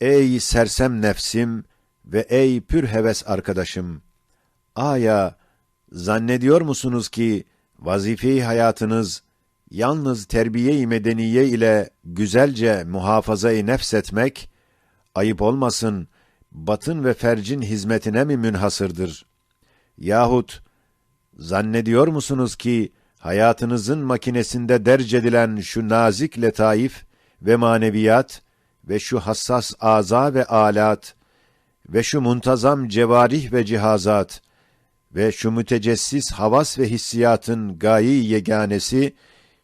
Ey sersem nefsim ve ey pür heves arkadaşım! Aya, zannediyor musunuz ki vazife hayatınız yalnız terbiye-i medeniye ile güzelce muhafaza-i nefs etmek, ayıp olmasın, batın ve fercin hizmetine mi münhasırdır? Yahut, zannediyor musunuz ki, hayatınızın makinesinde derc edilen şu nazik letaif ve maneviyat ve şu hassas aza ve alat ve şu muntazam cevarih ve cihazat ve şu mütecessis havas ve hissiyatın gayi yeganesi,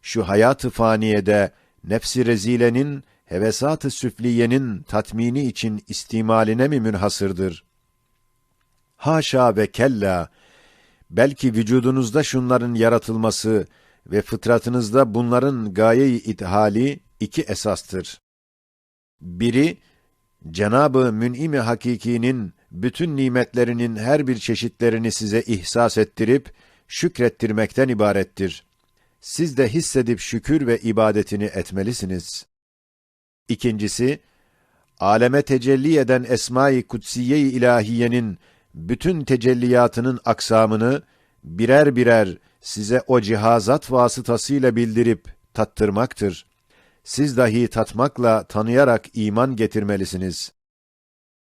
şu hayat-ı faniyede nefsi rezilenin, hevesat-ı süfliyenin tatmini için istimaline mi münhasırdır? Haşa ve kella, belki vücudunuzda şunların yaratılması ve fıtratınızda bunların gaye-i ithali iki esastır. Biri, Cenabı Mün'im-i Hakiki'nin bütün nimetlerinin her bir çeşitlerini size ihsas ettirip şükrettirmekten ibarettir. Siz de hissedip şükür ve ibadetini etmelisiniz. İkincisi, aleme tecelli eden Esma-i Kutsiye-i İlahiyenin bütün tecelliyatının aksamını birer birer size o cihazat vasıtasıyla bildirip tattırmaktır. Siz dahi tatmakla tanıyarak iman getirmelisiniz.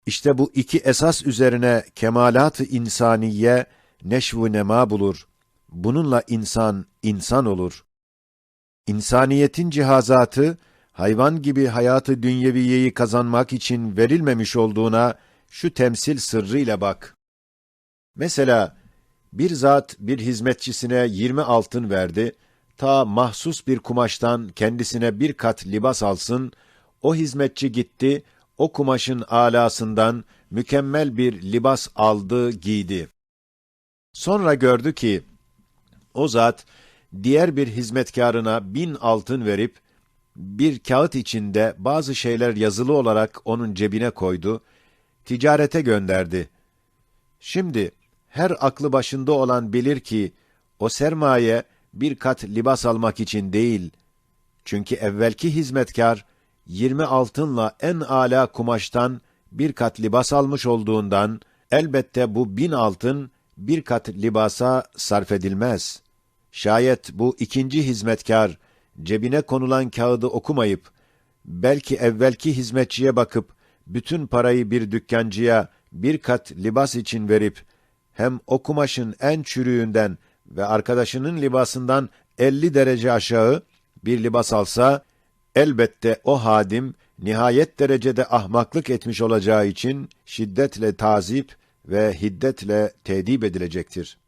İşte bu iki esas üzerine kemalat-ı insaniye neşvu nema bulur. Bununla insan, insan olur. İnsaniyetin cihazatı, hayvan gibi hayatı dünyeviyeyi kazanmak için verilmemiş olduğuna şu temsil sırrıyla bak. Mesela, bir zat bir hizmetçisine yirmi altın verdi, ta mahsus bir kumaştan kendisine bir kat libas alsın, o hizmetçi gitti, o kumaşın alasından mükemmel bir libas aldı, giydi. Sonra gördü ki, o zat, diğer bir hizmetkarına bin altın verip, bir kağıt içinde bazı şeyler yazılı olarak onun cebine koydu, ticarete gönderdi. Şimdi, her aklı başında olan bilir ki, o sermaye, bir kat libas almak için değil, çünkü evvelki hizmetkar, yirmi altınla en âlâ kumaştan bir kat libas almış olduğundan, elbette bu bin altın, bir kat libasa sarf edilmez. Şayet bu ikinci hizmetkar, cebine konulan kağıdı okumayıp, belki evvelki hizmetçiye bakıp, bütün parayı bir dükkancıya bir kat libas için verip, hem o kumaşın en çürüğünden ve arkadaşının libasından 50 derece aşağı bir libas alsa, elbette o hadim nihayet derecede ahmaklık etmiş olacağı için şiddetle tazip ve hiddetle tedip edilecektir.